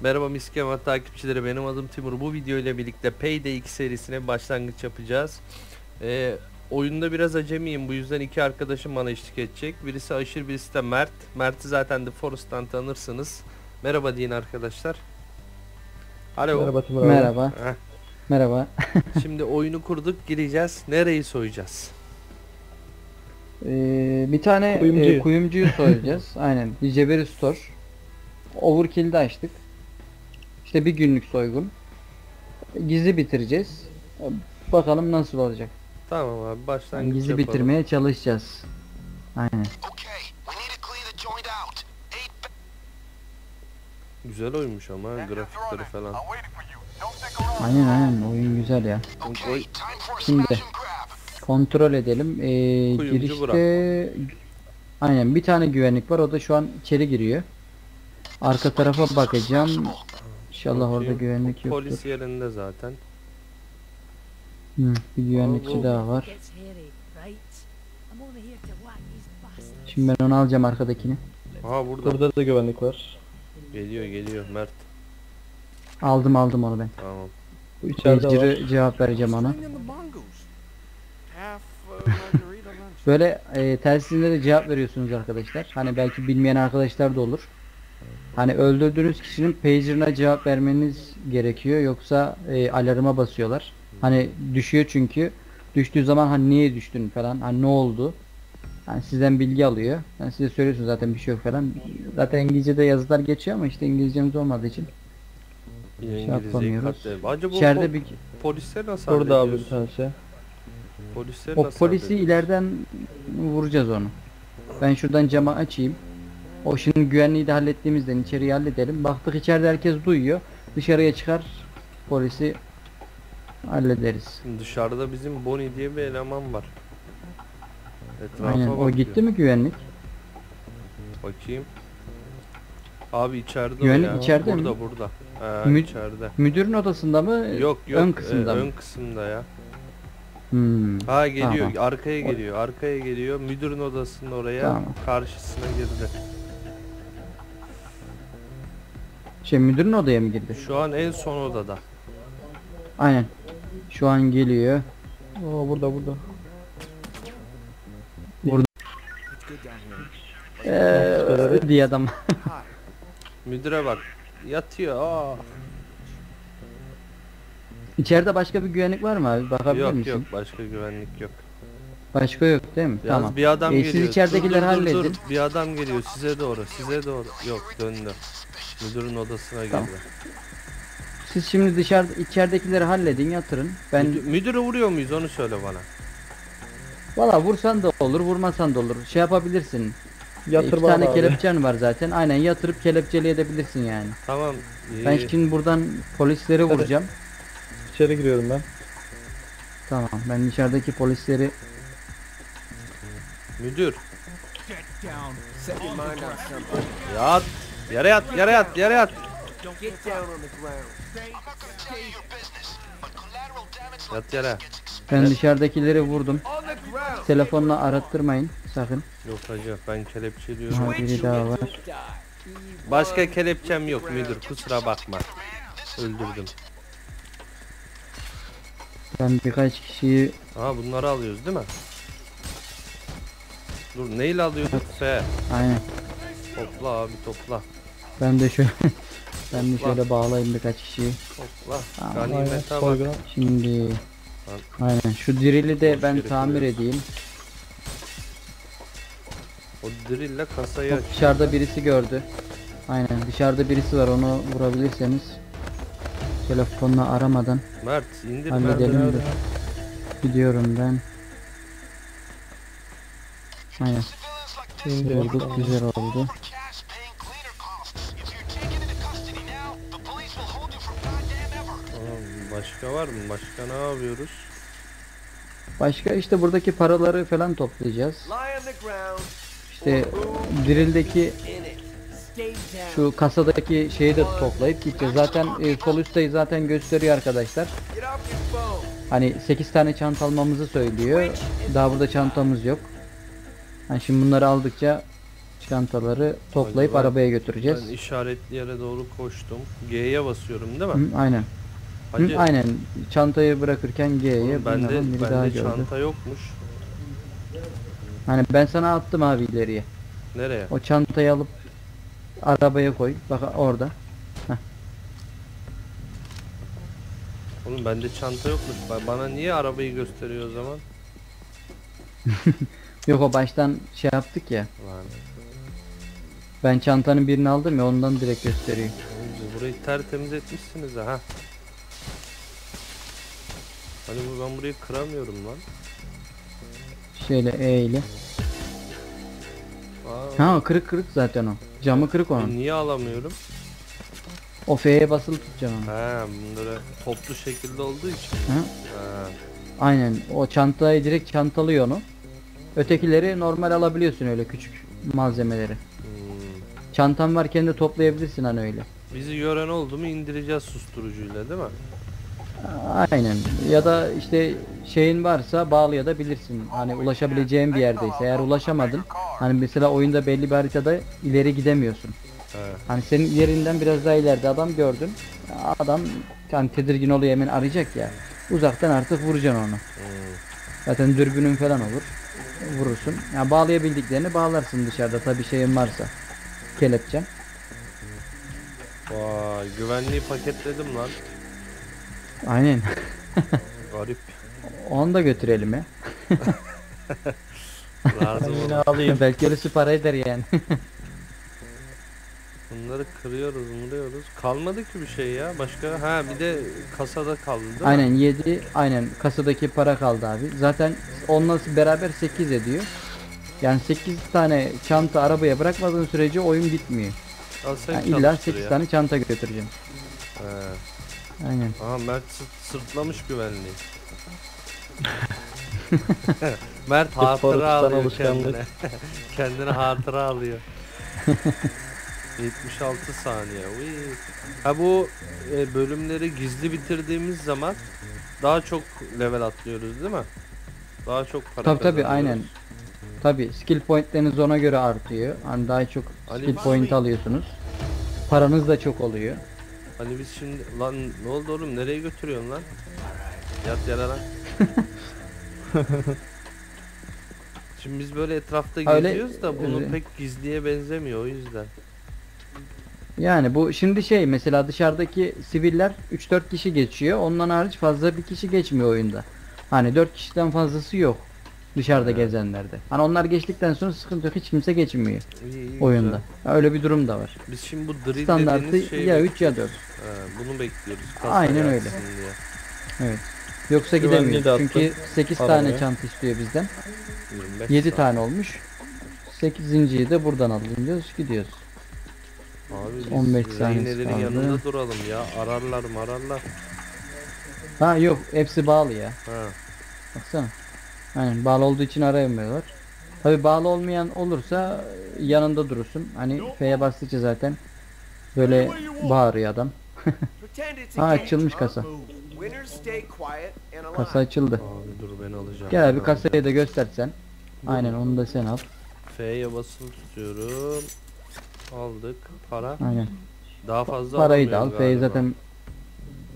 Merhaba Miskema takipçileri benim adım Timur. Bu video ile birlikte Payday 2 serisine başlangıç yapacağız. Ee, oyunda biraz acemiyim bu yüzden iki arkadaşım bana eşlik edecek. Birisi Aşır birisi de Mert. Mert'i zaten The Forest'tan tanırsınız. Merhaba deyin arkadaşlar. Alo. Merhaba Timur abi. Merhaba. Heh, Merhaba. Şimdi oyunu kurduk gireceğiz. Nereyi soyacağız? Ee, bir tane Kuyumcuyu. e, kuyumcuyu soyacağız. Aynen. Bir Ceberi Store. Overkill'de açtık. İşte bir günlük soygun. Gizli bitireceğiz. Bakalım nasıl olacak. Tamam abi başlangıç Yani gizli yapalım. bitirmeye çalışacağız. Aynen. Güzel oymuş ama grafikleri falan. Aynen aynen. Oyun güzel ya. Okay, Şimdi. Kontrol edelim. Ee, Kuyumcu girişte aynen bir tane güvenlik var. O da şu an içeri giriyor. Arka tarafa bakacağım. İnşallah orada Bakayım. güvenlik yoktur. Polis yerinde zaten. Hı, bir güvenlikçi bu- daha var. Şimdi ben onu alacağım arkadakini. Aha burada. Burada da güvenlik var. Geliyor geliyor Mert. Aldım aldım onu ben. Tamam. Bu içeride var. Cevap vereceğim ona. Böyle e, telsizinde de cevap veriyorsunuz arkadaşlar. Hani belki bilmeyen arkadaşlar da olur. Hani öldürdüğünüz kişinin pager'ına cevap vermeniz gerekiyor. Yoksa e, alarma basıyorlar. Hani düşüyor çünkü. Düştüğü zaman hani niye düştün falan. Hani ne oldu. Hani sizden bilgi alıyor. Yani size söylüyorsunuz zaten bir şey yok falan. Zaten İngilizce'de yazılar geçiyor ama işte İngilizcemiz olmadığı için. Şey yapamıyoruz. Acaba İçeride po- bir polisleri nasıl Burada abi bir tanesi. Polisleri o nasıl polisi hallediyoruz? ileriden vuracağız onu. Ben şuradan camı açayım. O şimdi güvenliği de hallettiğimizden içeriği halledelim. Baktık içeride herkes duyuyor. Dışarıya çıkar polisi hallederiz. Dışarıda bizim Bonnie diye bir eleman var. Etrafa Aynen. O gitti mi güvenlik? Bakayım. Abi içeride Güvenlik o ya. içeride mi? burada, Burada burada. Mü- içeride. Müdürün odasında mı? Yok yok. Ön kısımda e, mı? Ön kısımda ya. Hmm. Ha geliyor. Tamam. Arkaya geliyor. Arkaya geliyor. Müdürün odasının oraya. Tamam. Karşısına girdi. Şey müdürün odaya mı girdi? Şu an en son odada. Aynen. Şu an geliyor. Oo burada burada. Ee, diye adam. Müdüre bak. Yatıyor. Aa. İçeride başka bir güvenlik var mı abi? Bakabilir Yok misin? yok. Başka güvenlik yok. Başka yok değil mi? Yalnız tamam. bir adam Ee, geliyor. siz Dur, dur, halledin. dur. Bir adam geliyor size doğru. Size doğru. Yok döndü. Müdürün odasına girdi. Tamam. Siz şimdi dışarıda içeridekileri halledin yatırın. Ben Müdür- müdürü vuruyor muyuz onu söyle bana. valla vursan da olur vurmasan da olur. Şey yapabilirsin. Yatır İki tane abi. kelepçen var zaten. Aynen yatırıp kelepçeli edebilirsin yani. Tamam. Ben iyi. şimdi buradan polisleri Hadi. vuracağım. İçeri giriyorum ben. Tamam ben dışarıdaki polisleri Müdür. Yat. Yere yat, yere yat, yere yat. Yat yere. ben dışarıdakileri vurdum. Telefonla arattırmayın sakın. Yok hacı ben kelepçeliyorum. Ha, biri daha var. Başka kelepçem yok müdür kusura bakma. Öldürdüm. Ben birkaç kişiyi Aha bunları alıyoruz değil mi? Dur neyle alıyorduk? F. aynen. Topla abi topla. Ben de şöyle ben de şöyle bağlayayım birkaç kişiyi. Topla. Tamam. Ganimete bak. Şimdi aynen şu dirili de Boş ben yere tamir koyuyorsun. edeyim. O drille kasayı Bak aç. dışarıda birisi gördü. Aynen dışarıda birisi var onu vurabilirseniz. Telefonla aramadan Mert indir halledelim de. Gidiyorum ben. Aynen İndi. vurduk güzel oldu. başka var mı? Başka ne yapıyoruz? Başka işte buradaki paraları falan toplayacağız. İşte dirildeki şu kasadaki şeyi de toplayıp gideceğiz. Zaten e, sol üstte zaten gösteriyor arkadaşlar. Hani 8 tane çanta almamızı söylüyor. Daha burada çantamız yok. Hani şimdi bunları aldıkça Çantaları toplayıp ben- arabaya götüreceğiz. Ben işaretli yere doğru koştum. G'ye basıyorum değil mi? Hı, aynen. Hı, Hacı, aynen. Çantayı bırakırken G'ye oğlum bende, biri daha bende gördü. çanta yokmuş. Hani ben sana attım abi ileriye. Nereye? O çantayı alıp arabaya koy. Bak orada. Oğlum bende çanta yokmuş. Ba- Bana niye arabayı gösteriyor o zaman? Yok o baştan şey yaptık ya. Lan. Ben çantanın birini aldım ya ondan direkt gösteriyor. oğlum Burayı tertemiz etmişsiniz ha. Hani bu ben burayı kıramıyorum lan. Şöyle E. Aa, Ha kırık kırık zaten o. Camı kırık onun. niye alamıyorum? O F'ye basılı tutacaksın onu. He bunları toplu şekilde olduğu için. Hı? He. Aynen. O çantayı direkt çantalıyor onu. Ötekileri normal alabiliyorsun öyle küçük malzemeleri. Hmm. Çantan varken de toplayabilirsin hani öyle. Bizi gören oldu mu indireceğiz susturucuyla değil mi? Aynen. Ya da işte şeyin varsa bağlayabilirsin. Hani ulaşabileceğin bir yerdeyse. Eğer ulaşamadın hani mesela oyunda belli bir haritada ileri gidemiyorsun. He. Hani senin yerinden biraz daha ileride adam gördün. Adam hani tedirgin oluyor hemen arayacak ya. Uzaktan artık vuracaksın onu. Hmm. Zaten dürbünün falan olur. Vurursun. Ya bağlayabildiklerini bağlarsın dışarıda tabii şeyin varsa. Kelepçen. Vay güvenliği paketledim lan. Aynen. Garip. Onu da götürelim ya. Lazım Yine olan. alayım. Belki orası para eder yani. Bunları kırıyoruz, vuruyoruz. Kalmadı ki bir şey ya. Başka ha bir de kasada kaldı değil mi? aynen 7 aynen kasadaki para kaldı abi. Zaten onunla beraber 8 ediyor. Yani 8 tane çanta arabaya bırakmadığın sürece oyun bitmiyor. Al sen Yani illa çalıştır 8 ya. tane çanta götüreceğim. He. Aynen. Aha Mert sırt- sırtlamış güvenliği. Mert hatıra alıyor alışkanlık. kendine. kendine hatıra alıyor. 76 saniye. Uy. Ha bu e, bölümleri gizli bitirdiğimiz zaman daha çok level atlıyoruz değil mi? Daha çok para Tabi tabi kazanıyoruz. aynen. Tabi skill pointleriniz ona göre artıyor. Hani daha çok Ali skill Bey. point alıyorsunuz. Paranız da çok oluyor. Hani biz şimdi lan ne oldu oğlum nereye götürüyorsun lan? Yat yere lan. şimdi biz böyle etrafta Öyle- geziyoruz da bunu öyle. pek gizliye benzemiyor o yüzden. Yani bu şimdi şey mesela dışarıdaki siviller 3-4 kişi geçiyor. Ondan hariç fazla bir kişi geçmiyor oyunda. Hani 4 kişiden fazlası yok dışarıda Evet. gezenlerde. Hani onlar geçtikten sonra sıkıntı yok. Hiç kimse geçmiyor İyi, iyi, oyunda. güzel. Ya Öyle bir durum da var. Biz şimdi bu drill Standartı dediğiniz şeyi ya bek- 3 ya 4. He, bunu bekliyoruz. kasaya Aynen öyle. diye. Evet. Yoksa Güvenliği gidemiyor. Çünkü 8 Arabaya. tane çanta istiyor bizden. 25 7 saat. tane olmuş. 8.yi de buradan alıyoruz gidiyoruz. Abi biz 15 saniyesi rehinelerin kaldı. yanında duralım ya. Ararlar mararlar. Ha yok hepsi bağlı ya. Ha. Baksana. Aynen bağlı olduğu için arayamıyorlar. Tabi bağlı olmayan olursa yanında durursun. Hani F'ye bastıkça zaten böyle bağırıyor adam. Ha açılmış kasa. Kasa açıldı. Abi dur ben alacağım. Gel abi kasayı da göstersen. Aynen onu da sen al. F'ye basılı tutuyorum. Aldık. Para. Aynen. Daha fazla Parayı da al. galiba. zaten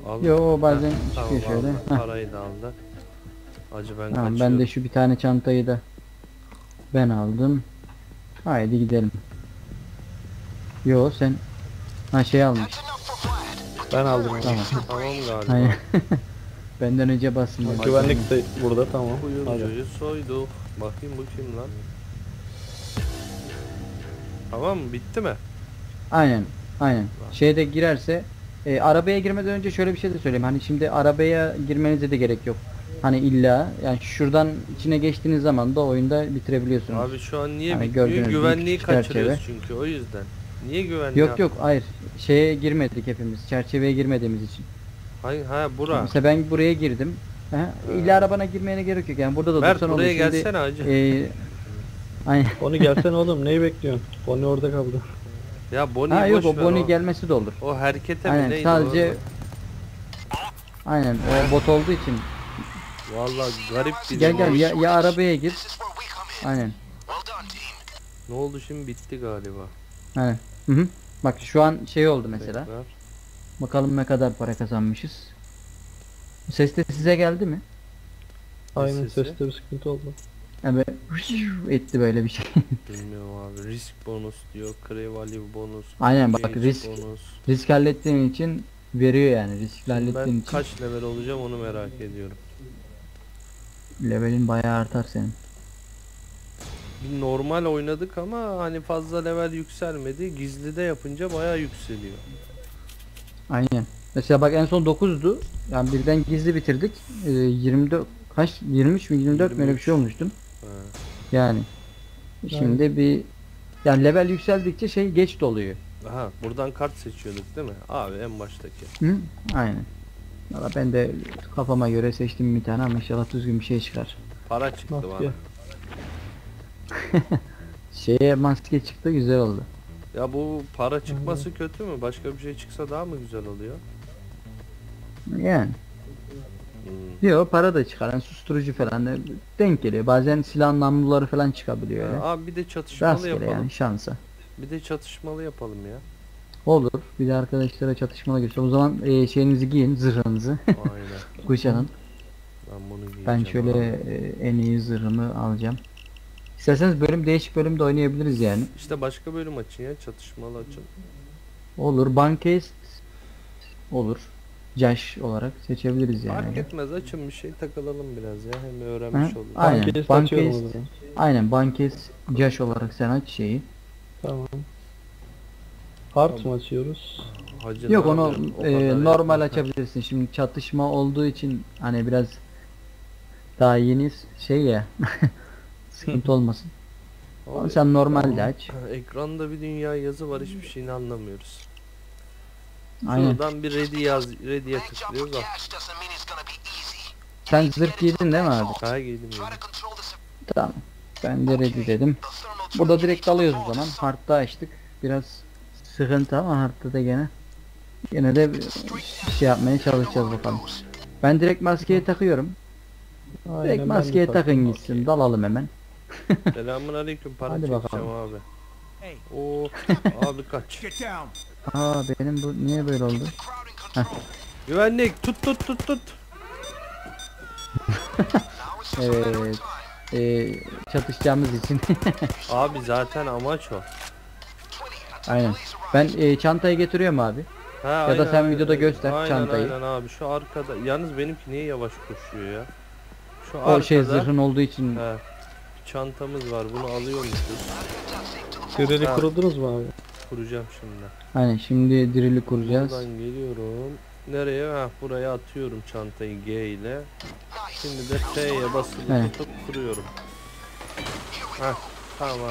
Aldım. Yo bazen Heh, çıkıyor tamam, şöyle. aldı. Heh. Parayı da aldı. Acı ben Tamam kaçıyorum. ben de şu bir tane çantayı da ben aldım. Haydi gidelim. Yo sen ha şey almış. Ben aldım. Tamam. Tamam galiba. Aynen. Benden önce basın. Güvenlik de burada tamam. Kuyumcuyu soyduk. Bakayım bu kim lan? Tamam mı? Bitti mi? Aynen. Aynen. Şeyde girerse e, arabaya girmeden önce şöyle bir şey de söyleyeyim. Hani şimdi arabaya girmenize de gerek yok. Hani illa yani şuradan içine geçtiğiniz zaman da oyunda bitirebiliyorsunuz. Abi şu an niye Hani bitmiyor? gördüğünüz gibi Güvenliği küçük kaçırıyoruz çünkü o yüzden. Niye güvenliği? yok yok hayır. Şeye girmedik hepimiz. Çerçeveye girmediğimiz için. Hayır ha bura. Mesela ben buraya girdim. Ha, illa arabana girmene gerek yok. Yani burada da Mert dursan olur. buraya Şimdi, gelsene hacı. e, aynen. Onu gelsene oğlum neyi bekliyorsun? Bonnie orada kaldı. ya Bonnie Ha yok boş o Bonnie o, gelmesi de olur. o harekete mi Aynen neydi sadece? Aynen o bot olduğu için. Vallahi garip bir Gel gel ya, ya arabaya gir. Aynen. Ne oldu şimdi bitti galiba. Hani. Hı hı. Bak şu an şey oldu mesela. Tekrar. Bakalım ne kadar para kazanmışız. Ses de size geldi mi? Aynen sesi? seste bir sıkıntı oldu. Yani böyle etti böyle bir şey. Bilmiyorum abi. Risk bonus diyor. Value bonus. Aynen bak risk bonus. risk hallettiğim için veriyor yani. Riskli ben için kaç level olacağım onu merak ediyorum. levelin bayağı artar senin. Bir normal oynadık ama hani fazla level yükselmedi. Gizlide yapınca bayağı yükseliyor. Aynen. Mesela bak en son 9'du. Yani birden gizli bitirdik. Ee, 24 kaç 23 mi 24 mi öyle bir şey olmuştu. Yani şimdi bir yani level yükseldikçe şey geç doluyor. Aha buradan kart seçiyorduk değil mi? Abi en baştaki. Hı? Aynen. Valla ben de kafama göre seçtim bir tane ama inşallah düzgün bir şey çıkar. Para çıktı Maske. bana. Şeye maske çıktı güzel oldu. Ya bu para çıkması kötü mü? Başka bir şey çıksa daha mı güzel oluyor? Yani. Yok para da çıkar. Yani susturucu falan da denk geliyor. Bazen silah namluları falan çıkabiliyor öyle. Ya abi bir de çatışmalı Rastgele yapalım. yani şansa. Bir de çatışmalı yapalım ya. Olur. Bir de arkadaşlara çatışmalı göster. O zaman e, şeyinizi giyin, zırhınızı. Aynen. Kuşanın. Ben bunu giyeceğim. Ben şöyle abi. e, en iyi zırhımı alacağım. İsterseniz bölüm değişik bölümde oynayabiliriz yani. İşte başka bölüm açın ya. Çatışmalı açın. Olur. Bankest olur. Josh olarak seçebiliriz yani. Fark etmez açın bir şey takılalım biraz ya. Hem öğrenmiş Ha? oluruz. Aynen. O zaman. Aynen Bankest Josh olarak sen aç şeyi. Tamam. Hard mı açıyoruz? Hacı Yok onu e, normal yapma. açabilirsin. Şimdi çatışma olduğu için hani biraz daha yeni şey ya. Sıkıntı olmasın. Abi, sen normalde aç. Ekranda bir dünya yazı var hiçbir şeyini anlamıyoruz. Aynen. Şuradan bir ready yaz, ready'ye tıklıyoruz. Easy. Sen zırh giydin değil mi abi? Ha giydim the Tamam. Ben de ready dedim. Burada direkt alıyoruz o zaman. Hard'da açtık. Biraz sıkıntı ama hard'da da gene. Gene de bir şey yapmaya çalışacağız bakalım. Ben direkt maskeyi takıyorum. Aynen, Direkt maskeyi taktım. takın gitsin. Dalalım hemen. Selamun aleyküm para Hadi çekeceğim bakalım. abi. Hey. Oo abi kaç. Aa benim bu niye böyle oldu? control. Güvenlik tut tut tut tut. Evet. Ee, çatışacağımız için. Abi zaten amaç o. 20 until Aynen. Ben e, çantayı getiriyorum abi. Ha, Ya da sen videoda göster aynen, çantayı. Aynen abi şu arkada. Yalnız benimki niye yavaş koşuyor ya? Şu O arkada. şey zırhın olduğu için. He. Çantamız var bunu alıyormuşuz. Göreli Ha. kurudunuz mu abi? Kuracağım şimdi. Aynen şimdi dirili kuracağız. Buradan geliyorum. Nereye? Ha buraya atıyorum çantayı G ile. Şimdi de F'ye basılı Evet. tutup kuruyorum. Heh, tamam.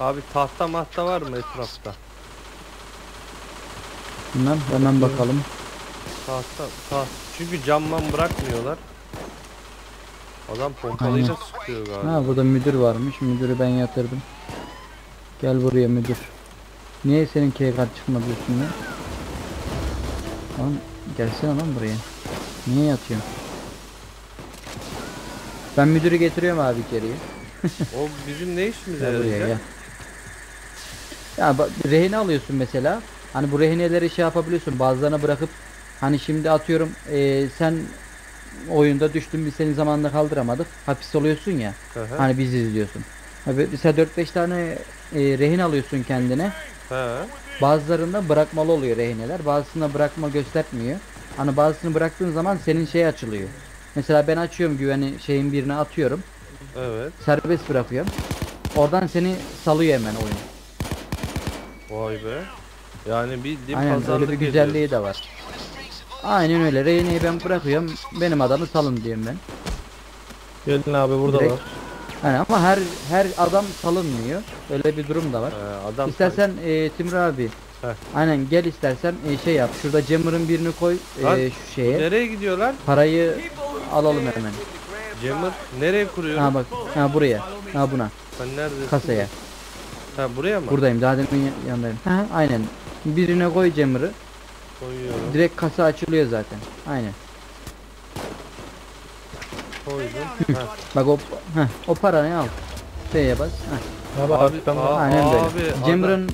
Abi tahta mahta var mı etrafta? Bunlar hemen bakalım. Tahta, taht. Çünkü camman bırakmıyorlar. Adam pompalıyla sıkıyor galiba. Ha burada müdür varmış. Müdürü ben yatırdım. Gel buraya müdür. Niye senin kart çıkmadı üstünde? Lan gelsene lan buraya. Niye yatıyorsun? Ben müdürü getiriyorum abi içeriye. O bizim ne işimize Gel buraya gel. Ya bak rehine alıyorsun mesela. Hani bu rehineleri şey yapabiliyorsun. Bazılarına bırakıp hani şimdi atıyorum eee, sen oyunda düştün biz seni zamanında kaldıramadık. Hapis oluyorsun ya. Hı. Hani bizi izliyorsun. Abi mesela 4-5 tane e, rehin alıyorsun kendine. He. Bazılarında bırakmalı oluyor rehineler. Bazısında bırakma göstermiyor. Hani bazısını bıraktığın zaman senin şey açılıyor. Mesela ben açıyorum güveni şeyin birine atıyorum. Evet. Serbest bırakıyorum. Oradan seni salıyor hemen oyun. Vay be. Yani bildiğin Aynen pazarlık öyle bir güzelliği de var. Aynen öyle. Rehineyi ben bırakıyorum. Benim adamı salın diyorum ben. Gelin abi burada Direkt- var. Hani ama her her adam salınmıyor. Öyle bir durum da var. Ee, adam İstersen e, Timur abi. Heh. Aynen gel istersen e, şey yap. Şurada Jammer'ın birini koy e, Lan, şu şeye. nereye gidiyorlar? Parayı alalım hemen. Jammer nereye kuruyorum? Ha bak. Ha buraya. Ha buna. Sen neredesin? Kasaya. Ha buraya mı? Buradayım. Daha demin ya- yanındayım. Ha aynen. Birine koy Jammer'ı. Koyuyorum. Direkt kasa açılıyor zaten. Aynen. Koydum. ha. Bak o heh, o parayı al. Şeye bas. Heh. Abi, Abi, aa, Aynen abi, böyle.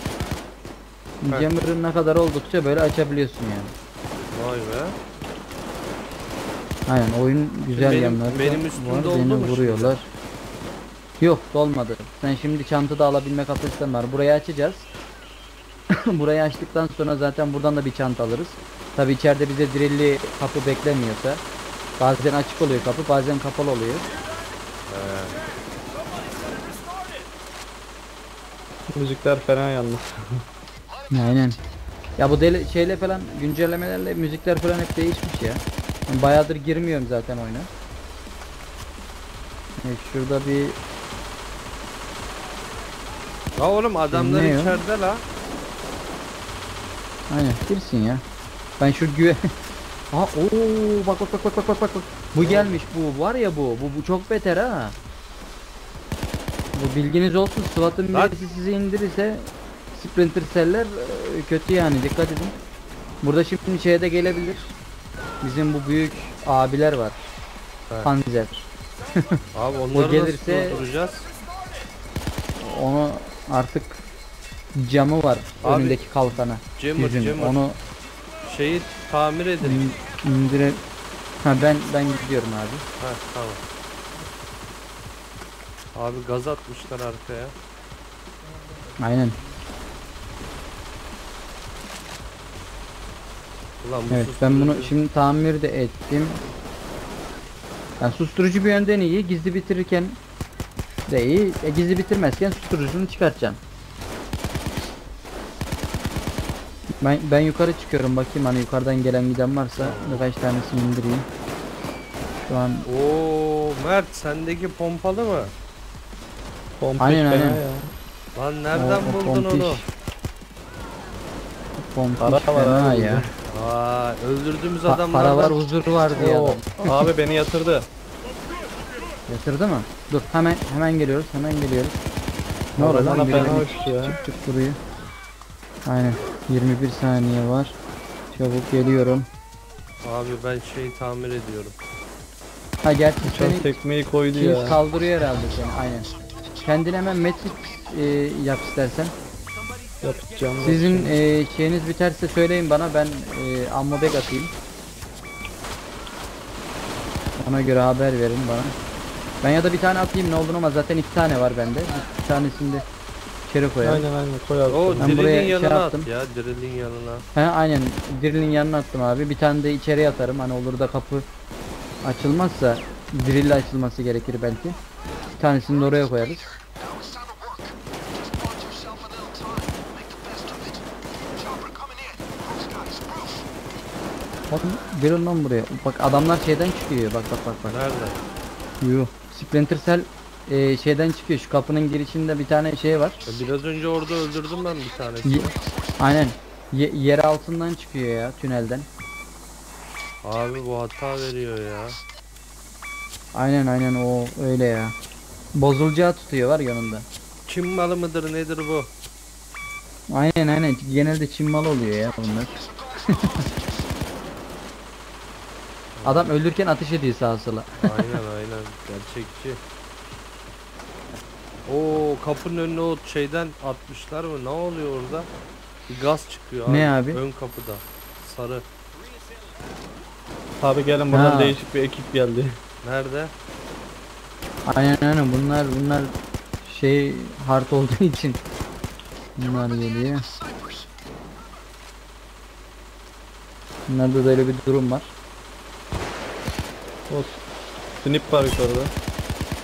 Heh. Jammer'ın ne kadar oldukça böyle açabiliyorsun yani. Vay be. Aynen oyun güzel Benim- yanları benim üstümde var. Beni mu şimdi? vuruyorlar. Yok dolmadı. Sen şimdi çantada alabilme kapasiten var. Burayı açacağız. Burayı açtıktan sonra zaten buradan da bir çanta alırız. Tabi içeride bize dirilli kapı beklemiyorsa. Bazen açık oluyor kapı bazen kapalı oluyor. Müzikler fena yalnız. Aynen. Ya bu deli şeyle falan güncellemelerle müzikler falan hep değişmiş ya. Ben bayağıdır girmiyorum zaten oyuna. Evet, şurada bir Ya oğlum adamlar Ne içeride la. Aynen girsin ya. Ben şu güve... Aa ooo bak bak bak bak bak bak bak. Bu gelmiş bu var ya bu. Bu bu çok beter ha. Bu bilginiz olsun SWAT'ın birisi sizi indirirse Splinter Cell'ler e, kötü yani dikkat edin. Burada şimdi şeye de gelebilir. Bizim bu büyük abiler var. Evet. Panzer. Abi onları gelirse- nasıl durduracağız? Onu artık camı var Abi, önündeki kalkana. Jammer, jammer. Onu Şeyi tamir edin. İn- indire... Ha ben ben gidiyorum abi. Ha tamam. Abi gaz atmışlar arkaya. Aynen. Ulan bu Evet ben bunu susturucu- şimdi tamir de ettim. Yani susturucu bir yönden iyi, gizli bitirirken de iyi. E, gizli bitirmezken susturucunu çıkartacağım. Ben ben yukarı çıkıyorum bakayım hani yukarıdan gelen giden varsa birkaç tanesini indireyim. Şu an Oo Mert sendeki pompalı mı? Pompiş Aynen, fena aynen. ya. Lan nereden o- o buldun pompiş. onu? Para Pompiş var fena abi ya. Aa öldürdüğümüz Pa- adamlardan. para var huzur var diye Oo, adam. abi beni yatırdı. Yatırdı mı? Dur hemen hemen geliyoruz hemen geliyoruz. Ne oluyor bana lan? Biri fena beni uçtu ya. Çık çık burayı. Aynen. 21 saniye var. Çabuk geliyorum. Abi ben şeyi tamir ediyorum. Ha gerçi Sen seni tekmeyi koydu Kings ya. kaldırıyor herhalde seni. Aynen. Kendine hemen Matrix e, yap istersen. Yapacağım. Sizin e, şeyiniz biterse söyleyin bana ben e, ammo bag atayım. Ona göre haber verin bana. Ben ya da bir tane atayım ne olduğunu ama zaten iki tane var bende. Bir, bir tanesini de içeri koyalım. Aynen aynen koy abi. O Ben buraya drill'in şey yanına at yaptım. ya drill'in yanına. He aynen. Drill'in yanına attım abi. Bir tane de içeriye atarım. Hani olur da kapı açılmazsa drill açılması gerekir belki. Bir tanesini de oraya koyarız. Bakın gelin lan buraya. Bak adamlar şeyden çıkıyor. Bak bak bak bak. Nerede? Yuh. Splinter Cell e, şeyden çıkıyor. Şu kapının girişinde bir tane şey var. Ya biraz önce orada öldürdüm ben bir tanesini. Ye- aynen. Ye- yer altından çıkıyor ya tünelden. Abi bu hata veriyor ya. Aynen aynen o öyle ya. Bozulacağı tutuyor var yanında. Çin malı mıdır nedir bu? Aynen aynen. Genelde Çin malı oluyor ya bunlar. Adam öldürken ateş ediyor sağa sola. Aynen aynen gerçekçi. Oo kapının önüne o şeyden atmışlar mı? Ne oluyor orada? Bir gaz çıkıyor abi. Ne abi? Ön kapıda. Sarı. Abi gelin buradan Ha. değişik bir ekip geldi. Nerede? Aynen aynen bunlar bunlar şey hard olduğu için bunlar geliyor. Bunlarda da öyle bir durum var. O snip var yukarıda.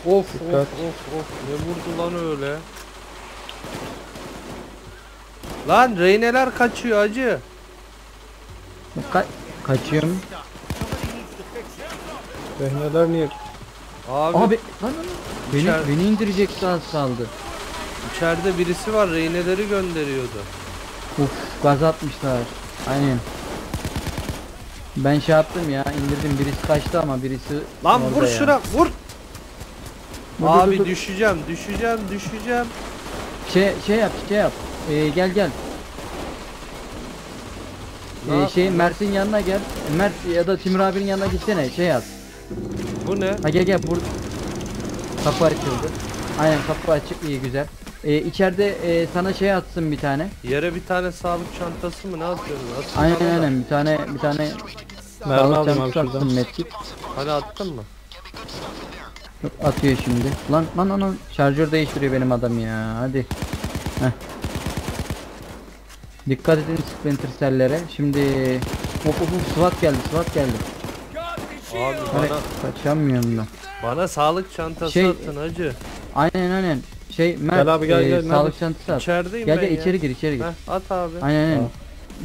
Of Dikkat. of of of. Ne vurdu lan öyle? Lan reyneler kaçıyor acı. Ka kaçıyorum. Rehneler niye? Abi, Abi lan lan, beni İçer- beni indirecekti az kaldı. içeride birisi var reyneleri gönderiyordu. Uf gaz atmışlar. Aynen. Ben şey yaptım ya indirdim birisi kaçtı ama birisi Lan vur ya. şuna vur. Abi dur, dur. düşeceğim düşeceğim düşeceğim. Şey şey yap şey yap. Ee, gel gel. Ee, şey Mert'in yanına gel. Mert ya da Timur abinin yanına gitsene şey yap. Bu ne? Ha gel gel bur. Kapı açıldı. Aynen kapı açık iyi güzel. e, içeride e, sana şey atsın bir tane. Yere bir tane sağlık çantası mı ne atıyorsun? Atın Aynen bana da. aynen bir tane bir tane Mermi sağlık aldım abi çantası atsın şuradan. medkit. Hani attın mı? Yok, Atıyor şimdi. Lan lan lan lan. şarjör değiştiriyor benim adam ya. Hadi. Heh. Dikkat edin Splinter Cell'lere. Şimdi Of of of SWAT geldi SWAT geldi. Abi Hani bana kaçamıyorum da. bana sağlık çantası Şey- atın hacı. Aynen aynen. Şey Mert Gel abi, gel, e, gel, sağlık neredesin? çantası at. İçerideyim Gel ben gel ya. içeri gir içeri gir. Heh, at abi. Aynen aynen. Tamam.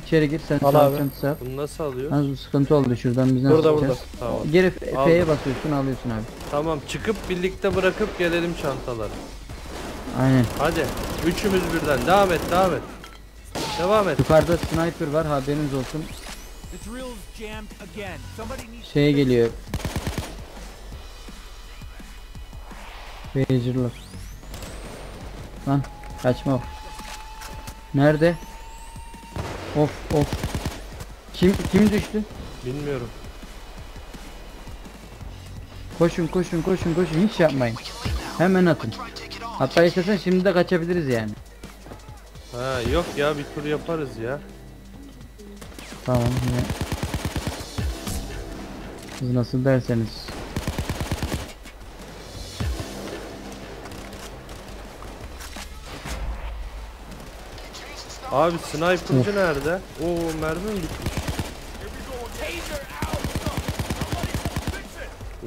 İçeri gir sen Al sağlık abi. çantası. Bunu nasıl alıyor? Az bir sıkıntı oldu şuradan biz nasıl Burada, yapacağız? Tamam. Geri F- Aldım. F'ye basıyorsun alıyorsun abi. Tamam çıkıp birlikte bırakıp gelelim çantaları. Aynen. Hadi. Üçümüz birden. Devam et devam et. Devam et. Yukarıda sniper var haberiniz olsun. The drill's jammed again. Somebody needs Şeye geliyor. Pager'lar. Lan kaçma. Nerede? Of of. Kim kim düştü? Bilmiyorum. Koşun koşun koşun koşun hiç yapmayın. Hemen atın. Hatta istesen şimdi de kaçabiliriz yani. Ha yok ya bir tur yaparız ya. Tamam yine. Siz nasıl derseniz. Abi sniper'cı nerede? Oo mermi mi bitmiş?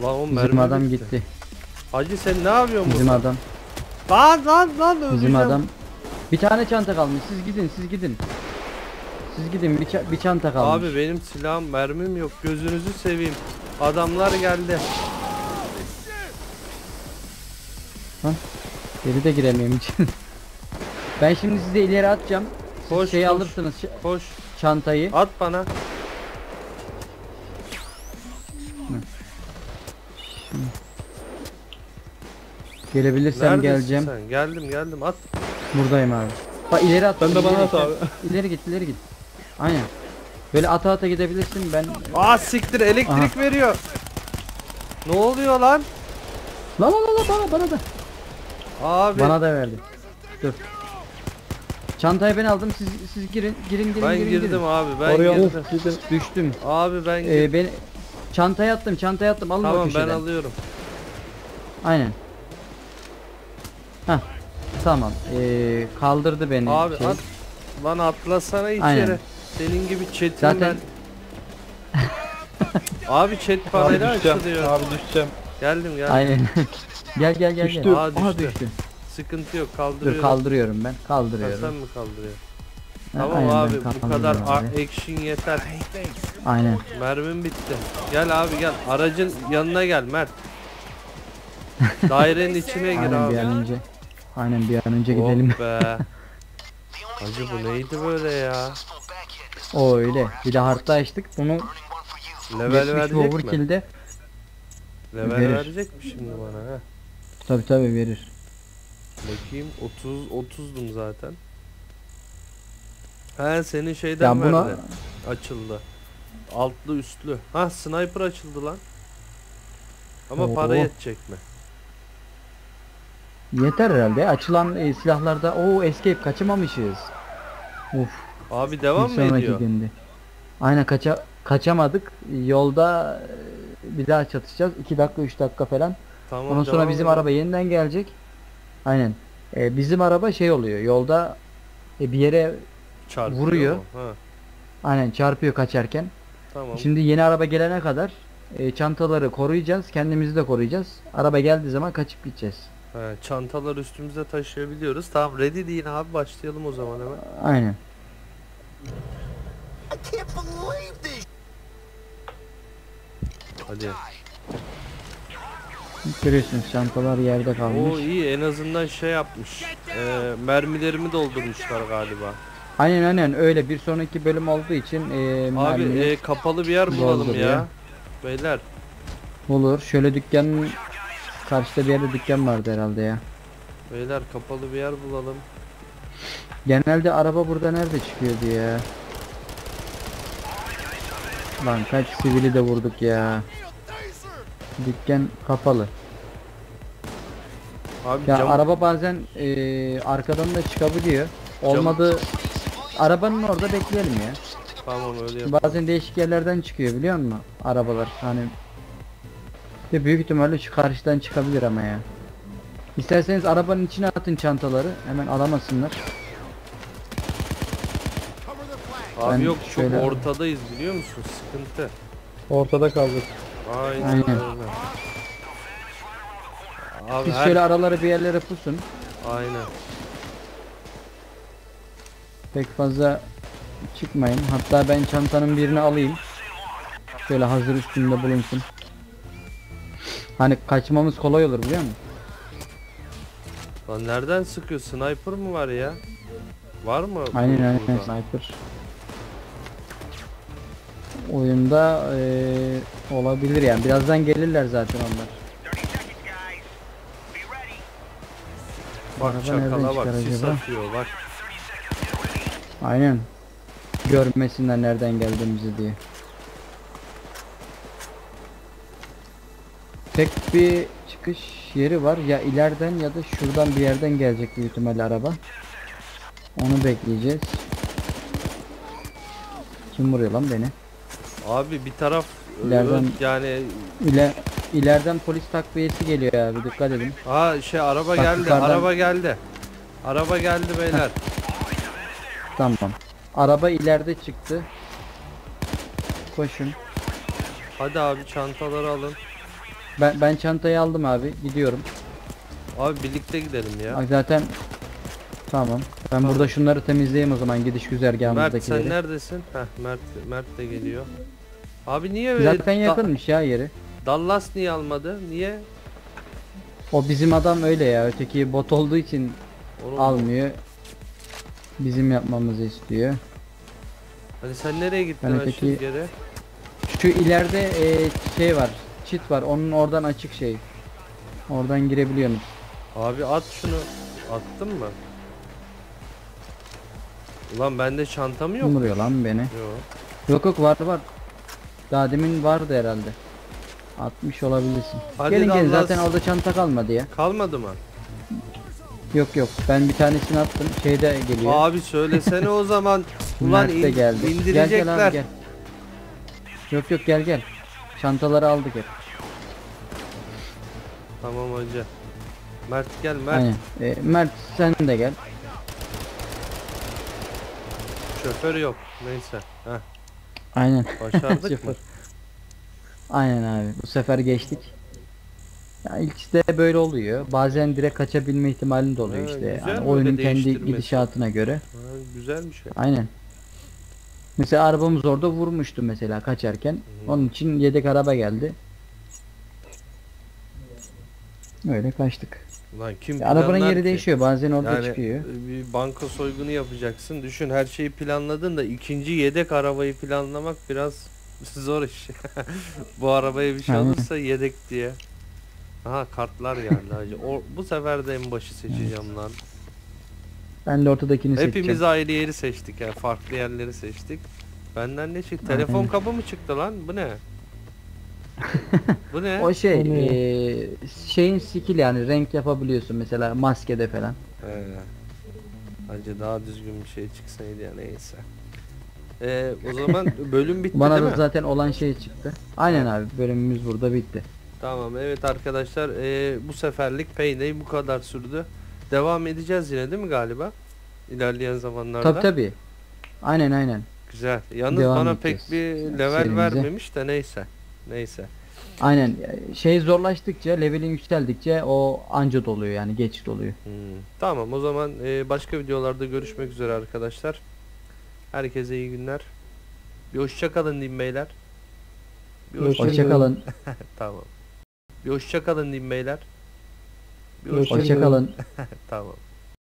Lan o mermi Bizim adam bitti. gitti. Hacı sen ne yapıyorsun Bizim burada? adam. Lan lan lan öleceğim. Bizim adam. Bir tane çanta kalmış. Siz gidin, siz gidin. Siz gidin. Bir, ça- bir çanta kalmış. Abi benim silahım mermim yok. Gözünüzü seveyim. Adamlar geldi. Geri de giremiyorum hiç. ben şimdi size ileri atacağım. Koş, şeyi koş. alırsınız ç- Koş. çantayı. At bana. Gelebilirsem Neredesin geleceğim. sen? Geldim geldim at. Buradayım abi. Bak ileri at. Ben de bana at abi. İleri git, ileri git. Aynen. Böyle ata ata gidebilirsin. Ben Aa siktir elektrik veriyor. Ne oluyor lan? La la la la bana bana da. Abi Bana da verdi. Dur. Çantayı ben aldım. Siz siz girin girin girin ben girin. girdim girin. abi ben Oraya girdim. gidin. Düştüm. Abi ben girdim. Ee, ben çantaya attım, çantaya attım. Alın o tamam ben köşeden. alıyorum. Aynen. Heh. Tamam. Ee, kaldırdı beni. Abi şey. at. Lan atlasana içeri. Aynen. Senin gibi chat'im Zaten ben. Abi chat paneli düşeceğim. açılıyor. Abi düşeceğim. Geldim geldim. aynen. gel gel gel. Düştü. Gel. Aa, Aha düştü. Sıkıntı yok Dur kaldırıyorum. kaldırıyorum ben. Ha, Kaldırıyorum. sen mi kaldırıyorsun? Ha, Tamam aynen, abi bu kadar kaldırıyorum abi. action yeter. Aynen. Mermim bitti. Gel abi gel. Aracın yanına gel Mert. Dairenin içine gir Aynen bir abi. an önce. Aynen bir an önce gidelim. Oh be. Hacı bu neydi böyle ya? o öyle. Bir de hardta açtık. Bunu Level verecek mi? overkill'de Level Verir. verecek mi şimdi bana ha? tabi tabi verir. Bakayım 30 30'dum zaten. He senin şeyden Ya buna verdi. Açıldı. Altlı üstlü. Ha sniper açıldı lan. Ama para Oo. yetecek mi? yeter herhalde. Açılan e, silahlarda o escape kaçamamışız. Uf. Abi devam mı ediyor? günde. Aynen kaça kaçamadık. Yolda e, bir daha çatışacağız. 2 dakika 3 dakika falan. Tamam. Ondan sonra bizim edelim. araba yeniden gelecek. Aynen. E, bizim araba şey oluyor. Yolda e, bir yere Çarpıyor vuruyor. mu? Ha, aynen çarpıyor kaçarken. tamam. Şimdi yeni araba gelene kadar e, çantaları koruyacağız. Kendimizi de koruyacağız. Araba geldiği zaman kaçıp gideceğiz. He, çantalar üstümüze taşıyabiliyoruz. Tamam ready deyin abi başlayalım o zaman hemen. Aynen. Hadi. Görüyorsunuz çantalar yerde kalmış. O iyi en azından şey yapmış. Ee, mermilerimi doldurmuşlar galiba. Aynen aynen öyle bir sonraki bölüm olduğu için e, Abi e, kapalı bir yer bulalım dolduruyor. ya. Beyler olur. Şöyle dükkanın karşıda bir yerde dükkan vardı herhalde ya. beyler kapalı bir yer bulalım. Genelde araba burada nerede çıkıyordu ya? Lan kaç sivili de vurduk ya. Dükkan kapalı. Abi Ya cam, araba bazen e, arkadan da çıkabiliyor. Olmadı arabanın orada bekleyelim ya. tamam öyle yap. Bazen değişik yerlerden çıkıyor biliyor musun? Arabalar hani de büyük ihtimalle şu karşıdan çıkabilir ama ya. İsterseniz arabanın içine atın çantaları. Hemen alamasınlar. Abi Ben yok çok şöyle- ortadayız biliyor musun? Sıkıntı. Ortada kaldık. Aynen, Aynen. Abi Siz her- şöyle araları bir yerlere pusun. aynen. Pek fazla çıkmayın. Hatta ben çantanın birini alayım. Şöyle hazır üstünde bulunsun. Hani kaçmamız kolay olur biliyor musun? Lan nereden sıkıyor? Sniper mı var ya? Var mı? Aynen aynen burada? sniper. Oyunda eee, olabilir yani. Birazdan gelirler zaten onlar. Bak nereden çakala bak sis atıyor bak. Aynen. Görmesinler nereden geldiğimizi diye. Tek bir çıkış yeri var. Ya ileriden ya da şuradan bir yerden gelecek büyük ihtimalle araba. Onu bekleyeceğiz. Kim vuruyor lan beni? Abi bir taraf e, İleriden- yani İle ileriden polis takviyesi geliyor abi dikkat edin. ha şey araba Bak geldi yukarıdan- araba geldi. Araba geldi beyler. Tamam. Araba ileride çıktı. Koşun. Hadi abi çantaları alın. Ben ben çantayı aldım abi. Gidiyorum. Abi birlikte gidelim ya. Ay zaten tamam. Ben burada şunları temizleyeyim o zaman gidiş Mert güzergahımızdakileri. sen neredesin? Heh Mert Mert de geliyor. Abi niye öyle Zaten yakınmış ya yeri. Dallas niye almadı? Niye? O bizim adam öyle ya. Öteki bot olduğu için Onu almıyor. Bizim yapmamızı istiyor. Hani sen nereye gittin Ben ben öteki- geri? Şu ileride e, şey var. Çit var. Onun oradan açık şey. Oradan girebiliyorsunuz. Abi at şunu. Attın mı? Ulan bende çantam yok. Vuruyor lan beni? Yok. Yok yok var var. Daha demin vardı herhalde. 60 olabilirsin. Hadi gelin gelin Dallas. zaten orada çanta kalmadı ya. Kalmadı mı? Yok yok ben bir tanesini attım. Şeyde geliyor. Abi söylesene o zaman. Ulan in- geldi. Gel indirecekler. gel abi gel. Yok yok gel gel. Çantaları aldık hep. Tamam hoca. Mert gel Mert. Aynen. Ee, Mert sen de gel. Şoför yok. Neyse. Heh, Aynen. başardık mı? Aynen abi. Bu sefer geçtik. Ya ilk işte böyle oluyor. Bazen direkt kaçabilme ihtimalin de oluyor Ha, işte. güzel Yani böyle oyunun kendi değiştirmesi. gidişatına göre. Ha, güzel bir şey. Aynen. Mesela arabamız orada vurmuştu mesela kaçarken. Onun için yedek araba geldi. Öyle kaçtık. Ulan kim Ya arabanın yeri ki? değişiyor. Bazen orada Yani çıkıyor. bir banka soygunu yapacaksın. Düşün her şeyi planladın da ikinci yedek arabayı planlamak biraz zor iş. bu arabaya bir şey olursa yedek diye. Aha kartlar geldi hacı. O, bu sefer de en başı seçeceğim lan. Ben de ortadakini Hepimiz seçeceğim. ayrı yeri seçtik yani farklı yerleri seçtik. Benden ne çıktı? Telefon kabı mı çıktı lan? Bu ne? bu ne? O şey O ne? eee, şeyin skill yani renk yapabiliyorsun mesela maskede falan. He. Hacı daha düzgün bir şey çıksaydı ya neyse. Ee, o zaman bölüm bitti Bana değil da mi? zaten olan şey çıktı. Aynen abi bölümümüz burada bitti. Tamam evet arkadaşlar ee, bu seferlik Payday bu kadar sürdü. Devam edeceğiz yine değil mi galiba? İlerleyen zamanlarda. Tabi tabi. Aynen aynen. Güzel. Yalnız Devam bana edeceğiz. pek bir level Serimize. vermemiş de neyse. Neyse. Aynen şey zorlaştıkça levelin yükseldikçe o anca doluyor yani geç doluyor. Hmm, Tamam o zaman ee, başka videolarda görüşmek üzere arkadaşlar. Herkese iyi günler. Bir hoşça kalın diyeyim beyler. Bir hoşça, Hoşça- Hoşçakalın. tamam. Bir hoşça kalın diyeyim beyler. Bir Hoşça- hoşça, Hoşçakalın. tamam.